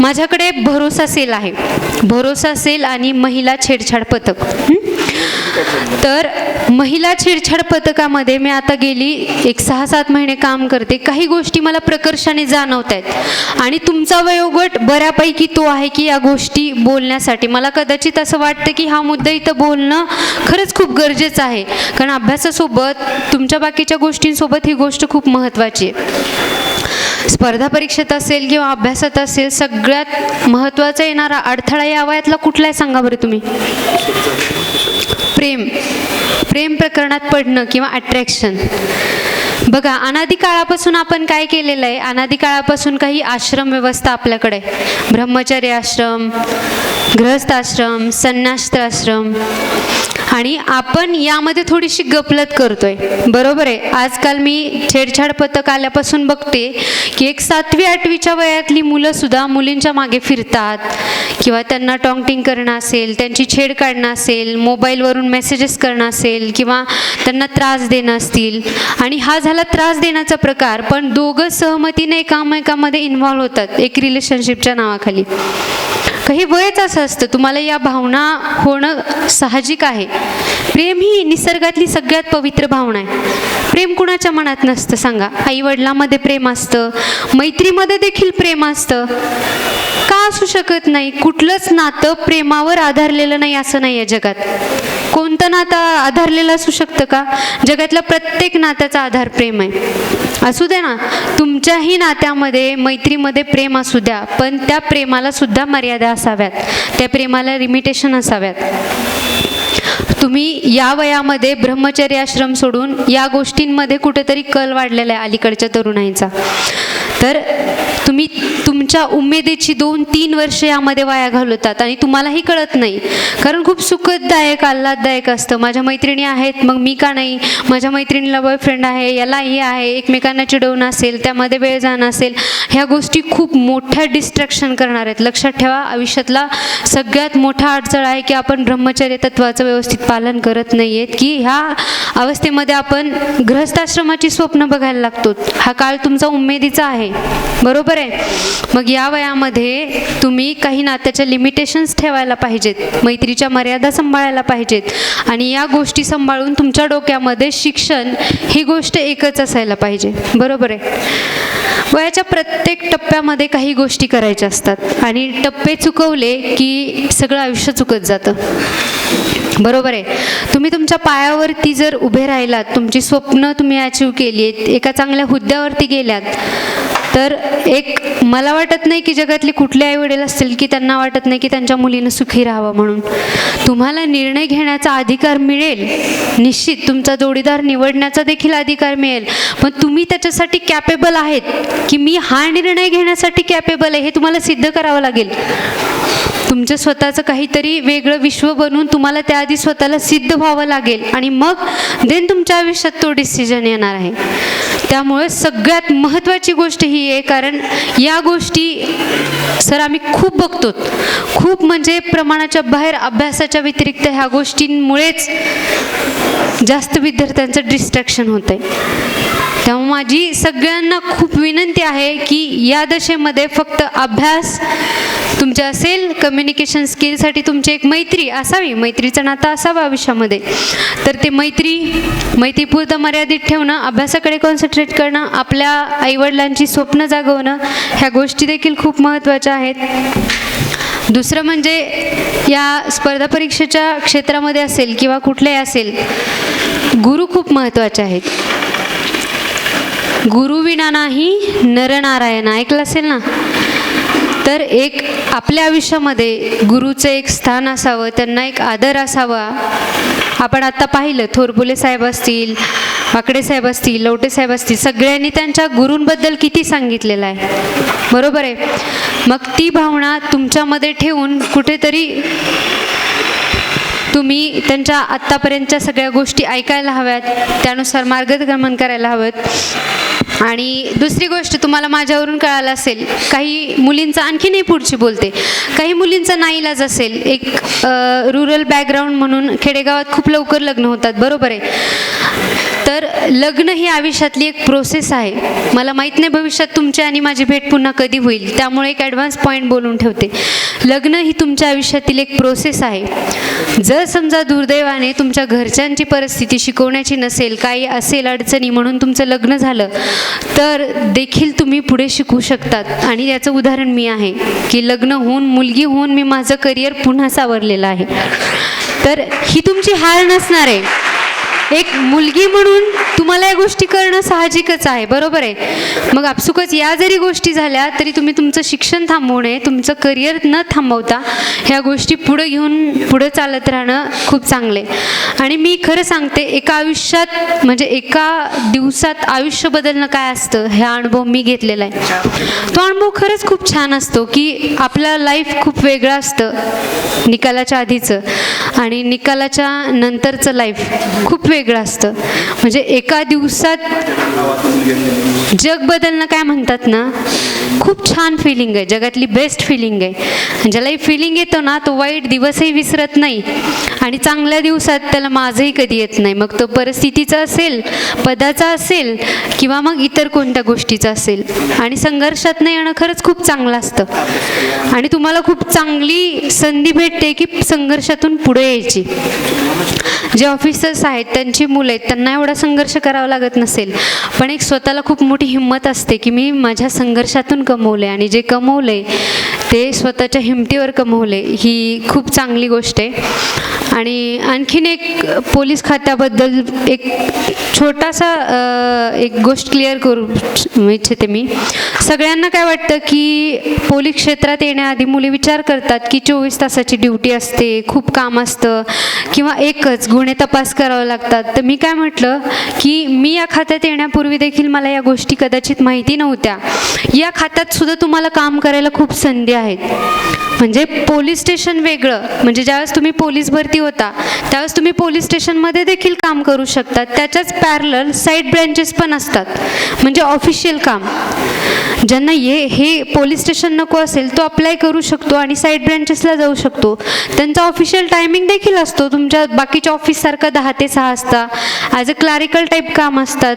माझ्याकडे भरोसा सेल आहे. भरोसा सेल आणि महिला छेडछाड पथक. तर महिला छेडछाड पथकामध्ये मी आता गेली एक सहा सात महिने काम करते. काही गोष्टी मला प्रकर्षाने जाणवत आहेत आणि तुमचा वयोगट बऱ्यापैकी तो आहे की या गोष्टी बोलण्यासाठी. मला कदाचित असं वाटतं की हा मुद्दा इथं बोलणं खरंच खूप गरजेचं आहे. कारण अभ्यासासोबत तुमच्या बाकीच्या गोष्टींसोबत ही गोष्ट खूप महत्त्वाची आहे. स्पर्धा परीक्षेत असेल किंवा अभ्यासात असेल सगळ्यात महत्त्वाचा येणारा अडथळा या वयातला कुठला आहे सांगा बरं तुम्ही? प्रेम. प्रेम प्रकरणात पडणं किंवा अट्रॅक्शन बघा अनादी काळापासून आपण काय केलेलं आहे? अनादी काळापासून काही आश्रम व्यवस्था आपल्याकडे? ब्रह्मचर्य आश्रम गृहस्थ आश्रम संन्यास्त्र आश्रम. आणि आपण यामध्ये थोडीशी गपलत करतोय. बरोबर आहे? आजकाल मी छेडछाड पथक आल्यापासून बघते की एक सातवी आठवीच्या वयातली मुलं सुद्धा मुलींच्या मागे फिरतात. किंवा त्यांना टॉंगटिंग करणं असेल त्यांची छेड काढणं असेल मोबाईलवरून मेसेजेस करणं असेल किंवा त्यांना त्रास देणं असतील. आणि हा झाला त्रास देण्याचा प्रकार पण दोघं सहमतीने एकामेकामध्ये इन्व्हॉल्व्ह होतात एक रिलेशनशिपच्या नावाखाली. काही वयच असं असतं तुम्हाला या भावना होणं साहजिक आहे. प्रेम ही निसर्गातली सगळ्यात पवित्र भावना आहे. प्रेम कुणाच्या मनात नसतं सांगा. आई वडिलांमध्ये प्रेम असतं मैत्रीमध्ये देखील प्रेम असतं. का असू शकत नाही? कुठलंच नातं प्रेमावर आधारलेलं नाही असं नाही आहे जगात. कोणतं नातं आधारलेलं असू शकतं का? जगातल्या प्रत्येक नात्याचा आधार प्रेम आहे. असू दे ना तुमच्याही नात्यामध्ये मैत्रीमध्ये प्रेम असू द्या पण त्या प्रेमाला सुद्धा मर्यादा असाव्यात. त्या प्रेमाला लिमिटेशन असाव्यात. तुम्ही या वयामध्ये ब्रह्मचर्य आश्रम सोडून या गोष्टींमध्ये कुठेतरी कल वाढलेला आहे अलीकडच्या तरुणाईचा. तर तुम्ही तुमच्या उमेदीची दोन तीन वर्ष यामध्ये वाया घालवतात आणि तुम्हालाही कळत नाही. कारण खूप सुखददायक आल्हाददायक असतं. माझ्या मैत्रिणी आहेत मग मी का नाही? माझ्या मैत्रिणीला बॉयफ्रेंड आहे याला हे आहे एकमेकांना चिडवणं असेल त्यामध्ये वेळ जाणं असेल ह्या गोष्टी खूप मोठ्या डिस्ट्रॅक्शन करणार आहेत. लक्षात ठेवा आयुष्यातला सगळ्यात मोठा अडचण आहे की आपण ब्रह्मचर्य तत्वाचं व्यवस्थित पालन करत नाही आहेत की ह्या अवस्थेमध्ये आपण गृहस्थाश्रमाची स्वप्न बघायला लागतो हा काळ तुमचा उमेदीचा आहे. बरोबर आहे? मग या वयामध्ये तुम्ही काही नात्याच्या लिमिटेशन्स ठेवायला पाहिजेत. मैत्रीच्या मर्यादा सांभाळायला पाहिजेत. आणि या गोष्टी सांभाळून तुमच्या डोक्यामध्ये शिक्षण ही गोष्ट एकच असायला पाहिजे. बरोबर आहे? वयाच्या प्रत्येक टप्प्यामध्ये काही गोष्टी करायच्या असतात. आणि टप्पे चुकवले की सगळं आयुष्य चुकत जातं. बरोबर आहे. तुम्ही तुमच्या पायावरती जर उभे राहिलात तुमची स्वप्न तुम्ही अचीव केली आहेत एका चांगल्या हुद्द्यावरती गेल्यात तर एक मला वाटत नाही की जगातले कुठले आई वडील असतील की त्यांना वाटत नाही की त्यांच्या मुलीनं सुखी राहावं म्हणून. तुम्हाला निर्णय घेण्याचा अधिकार मिळेल निश्चित तुमचा जोडीदार निवडण्याचा देखील अधिकार मिळेल पण तुम्ही त्याच्यासाठी कॅपेबल आहेत की मी हा निर्णय घेण्यासाठी कॅपेबल आहे हे तुम्हाला सिद्ध करावं लागेल. तुमचं स्वतःचं काहीतरी वेगळं विश्व बनवून तुम्हाला त्याआधी स्वतःला सिद्ध व्हावं लागेल. आणि मग देन तुमच्या आयुष्यात तो डिसिजन येणार आहे. त्यामुळे सगळ्यात महत्त्वाची गोष्ट ही आहे कारण या गोष्टी सर आम्ही खूप बघतो खूप म्हणजे प्रमाणाच्या बाहेर अभ्यासाच्या व्यतिरिक्त ह्या गोष्टींमुळेच जास्त विद्यार्थ्यांचं डिस्ट्रॅक्शन होतं आहे तेव्हा माझी सगळ्यांना खूप विनंती आहे की या दशेमध्ये फक्त अभ्यास तुमचे असेल कम्युनिकेशन स्किलसाठी तुमची एक मैत्री असावी मैत्रीचं नातं असावं आयुष्यामध्ये. तर ते मैत्री मैत्रीपुरतं मर्यादित ठेवणं अभ्यासाकडे कॉन्सन्ट्रेट करणं आपल्या आईवडिलांची स्वप्न जागवणं ह्या गोष्टी देखील खूप महत्त्वाच्या आहेत. दुसरं म्हणजे या स्पर्धा परीक्षेच्या क्षेत्रामध्ये असेल किंवा कुठल्याही असेल गुरु खूप महत्त्वाचे आहेत. गुरुविना नाही नरनारायण ऐकलं असेल ना? तर एक आपल्या आयुष्यामध्ये गुरुचं एक स्थान असावं त्यांना एक आदर असावा. आपण आता पाहिलं थोरबुले साहेब असतील वाकडे साहेब असतील लवटे साहेब असतील सगळ्यांनी त्यांच्या गुरूंबद्दल किती सांगितलेलं आहे. बरोबर आहे? मग ती भावना तुमच्यामध्ये ठेवून कुठेतरी तुम्ही त्यांच्या आत्तापर्यंतच्या सगळ्या गोष्टी ऐकायला हव्यात त्यानुसार मार्गक्रमण करायला हवं. आणि दुसरी गोष्ट तुम्हाला माझ्यावरून कळालं असेल काही मुलींचा आणखीनही पुढची बोलते. काही मुलींचा नाईलाज असेल एक रुरल बॅकग्राऊंड म्हणून खेडेगावात खूप लवकर लग्न होतात बरोबर आहे. तर लग्न ही आयुष्यातली एक प्रोसेस आहे. मला माहीत नाही भविष्यात तुमची आणि माझी भेट पुन्हा कधी होईल. त्यामुळे एक ॲडव्हान्स पॉईंट बोलून ठेवते. लग्न ही तुमच्या आयुष्यातील एक प्रोसेस आहे. जर समजा दुर्दैवाने तुमच्या घरच्यांची परिस्थिती शिकवण्याची नसेल काही असेल अडचणी म्हणून तुमचं लग्न झालं तर देखील तुम्ही पुढे शिकू शकतात. आणि याचं उदाहरण मी आहे की लग्न होऊन मुलगी होऊन मी माझं करिअर पुन्हा सावरलेलं आहे. तर ही तुमची हार नसणार आहे. एक मुलगी म्हणून तुम्हाला या गोष्टी करणं साहजिकच आहे बरोबर आहे? मग आपसुकच या जरी गोष्टी झाल्या तरी तुम्ही तुमचं शिक्षण थांबवू नये तुमचं करिअर न थांबवता ह्या गोष्टी पुढं घेऊन पुढं चालत राहणं खूप चांगले. आणि मी खरं सांगते एका आयुष्यात म्हणजे एका दिवसात आयुष्य बदलणं काय असतं हा अनुभव मी घेतलेला आहे. तो अनुभव खरंच खूप छान असतो की आपला लाईफ खूप वेगळं असतं निकालाच्या आधीचं. आणि निकालाच्या नंतरचं लाईफ खूप वेगळं असतं. म्हणजे एका दिवसात जग बदलणं काय म्हणतात ना? खूप छान फिलिंग आहे. जगातली बेस्ट फिलिंग आहे. ज्यालाही फिलिंग येतो ना तो वाईट दिवसही विसरत नाही. आणि चांगल्या दिवसात त्याला माझंही कधी येत नाही. मग तो परिस्थितीचा असेल पदाचा असेल किंवा मग इतर कोणत्या गोष्टीचा असेल. आणि संघर्षात नाही येणं खरंच खूप चांगलं असतं. आणि तुम्हाला खूप चांगली संधी भेटते की संघर्षातून पुढे यायची. जे ऑफिसर्स आहेत त्यांची मुलं आहेत त्यांना एवढा संघर्ष करावा लागत नसेल. पण एक स्वतःला खूप मोठी हिंमत असते की मी माझ्या संघर्षातून कमवले आणि जे कमवले ते स्वतःच्या हिमतीवर कमवले ही खूप चांगली गोष्ट आहे. आणि आणखीन एक पोलीस खात्याबद्दल एक छोटासा एक गोष्ट क्लिअर करू इच्छिते मी. सगळ्यांना काय वाटतं की पोलीस क्षेत्रात येण्याआधी मुली विचार करतात की चोवीस तासाची ड्युटी असते खूप काम असतं किंवा एकच गुन्हे तपास करावे लागतात. तर मी काय म्हटलं की मी या खात्यात येण्यापूर्वी देखील मला या गोष्टी कदाचित माहिती नव्हत्या. या हातात सुद्धा तुम्हाला काम करायला खूप संधी आहेत. म्हणजे पोलीस स्टेशन वेगळं. म्हणजे ज्यावेळेस तुम्ही पोलीस भरती होता त्यावेळेस तुम्ही पोलीस स्टेशनमध्ये देखील काम करू शकता. त्याच्याच पॅरलल साईड ब्रँचेस पण असतात. म्हणजे ऑफिशियल काम. ज्यांना ये हे पोलीस स्टेशन नको असेल तो अप्लाय करू शकतो आणि साईड ब्रँचेसला जाऊ शकतो. त्यांचा ऑफिशियल टायमिंग देखील असतो. तुमच्या बाकीच्या ऑफिससारखं दहा ते सहा असता. ॲज अ क्लारिकल टाईप काम असतात.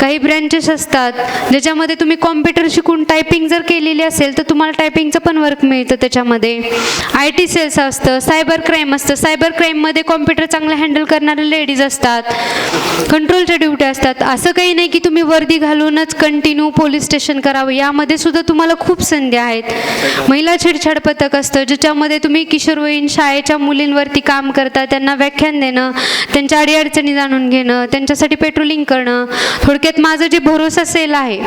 काही ब्रँचेस असतात. ज्याच्यामध्ये तुम्ही कॉम्प्युटर शिकून टायपिंग जर केलेली असेल तर तुम्हाला टायपिंगचं पण वर्क मिळतं त्याच्यामध्ये. आय टी सेल्स असतं सायबर क्राईम असतं. सायबर क्राईममध्ये कॉम्प्युटर चांगलं हँडल करणाऱ्या लेडीज असतात. कंट्रोलच्या ड्युट्या असतात. असं काही नाही की तुम्ही वर्दी घालूनच कंटिन्यू पोलीस स्टेशन करावं. यामध्ये सुद्धा तुम्हाला खूप संधी आहेत. महिला छेडछाड पथक असतं ज्याच्यामध्ये तुम्ही किशोरवयीन शाळेच्या मुलींवरती काम करता त्यांना व्याख्यान देणं त्यांच्या अडीअडचणी जाणून घेणं त्यांच्यासाठी पेट्रोलिंग करणं. थोडक्यात माझं जे भरोसा सेल आहे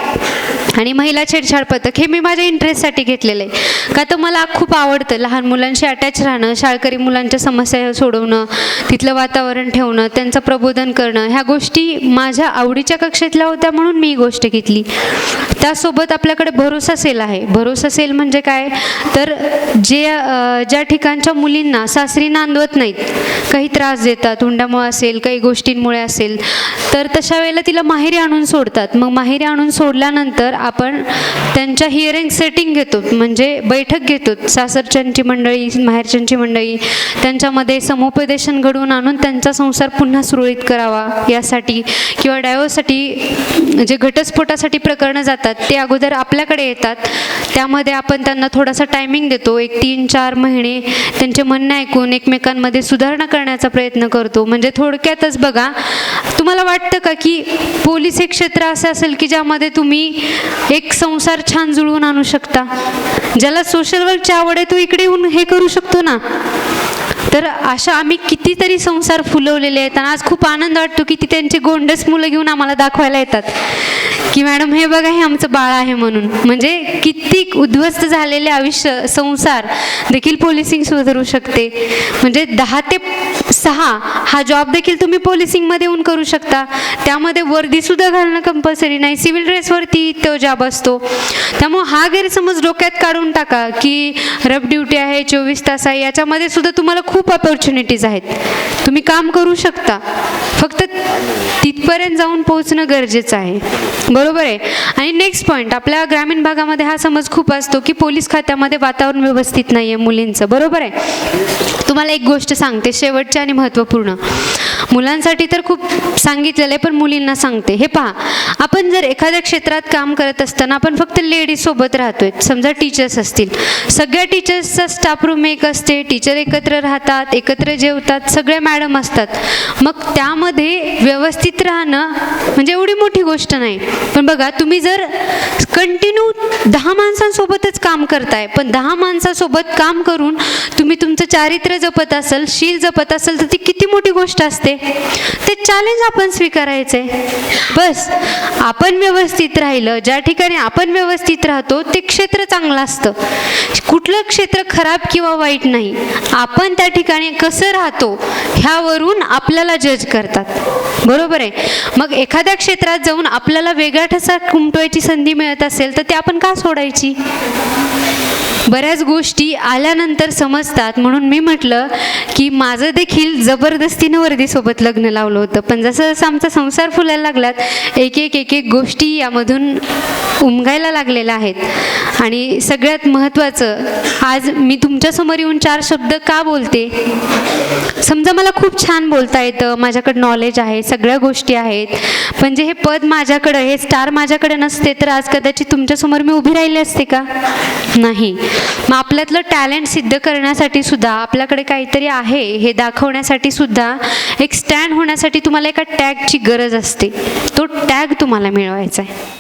आणि महिला छेडछाड पथक हे मी माझ्या इंटरेस्टसाठी घेतलेलं आहे. का तर मला खूप आवडतं. लहान मुलांशी अटॅच राहणं शाळकरी मुलांच्या समस्या सोडवणं तिथलं वातावरण ठेवणं त्यांचं प्रबोधन करणं ह्या गोष्टी माझ्या आवडीच्या कक्षेतल्या होत्या म्हणून मी ही गोष्ट घेतली. त्यासोबत आपल्याकडे भरोसा सेल आहे. भरोसा सेल म्हणजे काय? तर जे ज्या ठिकाणच्या मुलींना सासरी नांदवत नाहीत काही त्रास देतात हुंड्यामुळे असेल काही गोष्टींमुळे असेल तर तशा वेळेला तिला माहेरी आणून सोडतात. मग माहेरी आणून सोडल्यानंतर आपण त्यांच्या हिअरिंग सेटिंग घेतो म्हणजे बैठक घेतो. सास सासरच्यांची मंडळी माहेरच्यांची मंडळी त्यांच्यामध्ये समुपदेशन घडवून आणून त्यांचा संसार पुन्हा सुरळीत करावा यासाठी किंवा डायव्होर्ससाठी जे घटस्फोटासाठी प्रकरणं जातात ते अगोदर आपल्याकडे येतात. त्यामध्ये आपण त्यांना थोडासा टायमिंग देतो. एक तीन चार महिने त्यांचे म्हणणे ऐकून एकमेकांमध्ये सुधारणा करण्याचा प्रयत्न करतो. म्हणजे थोडक्यातच बघा तुम्हाला वाटतं का की पोलीस हे क्षेत्र असं असेल की ज्यामध्ये तुम्ही एक संसार छान जुळवून आणू शकता? ज्याला सोशल वर्कच्या आवड आहे तू इकडे येऊन हे करू शकतो ना? तर अशा आम्ही कितीतरी संसार फुलवलेले आहेत आणि आज खूप आनंद वाटतो की ती त्यांचे गोंडस मुलं घेऊन आम्हाला दाखवायला येतात. की मॅडम हे बघा हे आमचं बाळ आहे म्हणून. म्हणजे किती उद्ध्वस्त झालेले आयुष्य संसार देखील पोलिसिंग सुधारू शकते. म्हणजे दहा ते सहा हा जॉब देखील तुम्ही पोलिसिंगमध्ये येऊन करू शकता. त्यामध्ये वर्दीसुद्धा घालणं कंपल्सरी नाही. सिव्हिल ड्रेसवरती तो जॉब असतो. त्यामुळे हा गैरसमज डोक्यात काढून टाका की रफ ड्युटी आहे चोवीस तास आहे. याच्यामध्ये सुद्धा तुम्हाला खूप खूप ऑपॉर्च्युनिटीज आहेत. तुम्ही काम करू शकता. फक्त तिथपर्यंत जाऊन पोहोचणं गरजेचं आहे. बरोबर आहे? आणि नेक्स्ट पॉईंट आपल्या ग्रामीण भागामध्ये हा समज खूप असतो की पोलीस खात्यामध्ये वातावरण व्यवस्थित नाही आहे मुलींचं. बरोबर आहे? तुम्हाला एक गोष्ट सांगते शेवटची आणि महत्त्वपूर्ण. मुलांसाठी तर खूप सांगितलेलं आहे पण मुलींना सांगते. हे पहा आपण जर एखाद्या क्षेत्रात काम करत असताना आपण फक्त लेडीज सोबत राहतोय. समजा टीचर्स असतील. सगळ्या टीचर्सचा स्टाफ रूम एक असते टीचर एकत्र राहतात एकत्र जेवतात सगळ्या मॅडम असतात. मग त्यामध्ये व्यवस्थित राहणं म्हणजे एवढी मोठी गोष्ट नाही. पण बघा तुम्ही जर कंटिन्यू दहा माणसांसोबतच काम करताय पण दहा माणसासोबत काम करून तुम्ही तुमचं चारित्र्य जपत असाल शील जपत असाल तर ती किती मोठी गोष्ट असते? ते चॅलेंज आपण स्वीकारायचे. बस आपण व्यवस्थित राहिलं. ज्या ठिकाणी आपण व्यवस्थित राहतो ते क्षेत्र चांगलं असतं. कुठलं क्षेत्र खराब किंवा वाईट नाही. आपण त्या ठिकाणी कसं राहतो ह्यावरून आपल्याला जज करतात. बरोबर आहे? मग एखाद्या क्षेत्रात जाऊन आपल्याला वेगळा ठसा कुमटवायची संधी मिळत असेल तर ते आपण का सोडायची? बऱ्याच गोष्टी आल्यानंतर समजतात. म्हणून मी म्हटलं की माझं देखील जबरदस्तीनं वर्दीसोबत लग्न लावलं होतं. पण जसं जसं आमचा संसार फुलायला लागलात एक एक एक एक गोष्टी यामधून उमगायला लागलेल्या आहेत. आणि सगळ्यात महत्त्वाचं आज मी तुमच्यासमोर येऊन चार शब्द का बोलते? समजा मला खूप छान बोलता येतं माझ्याकडे नॉलेज आहे सगळ्या गोष्टी आहेत. पण जे हे पद माझ्याकडं हे स्टार माझ्याकडे नसते तर आज कदाचित तुमच्यासमोर मी उभी राहिली असते का? नाही. मग आपल्यातलं टॅलेंट सिद्ध करण्यासाठी सुद्धा आपल्याकडे काहीतरी आहे हे दाखवण्यासाठी सुद्धा एक स्टँड होण्यासाठी तुम्हाला एका टॅगची गरज असते. तो टॅग तुम्हाला मिळवायचा आहे.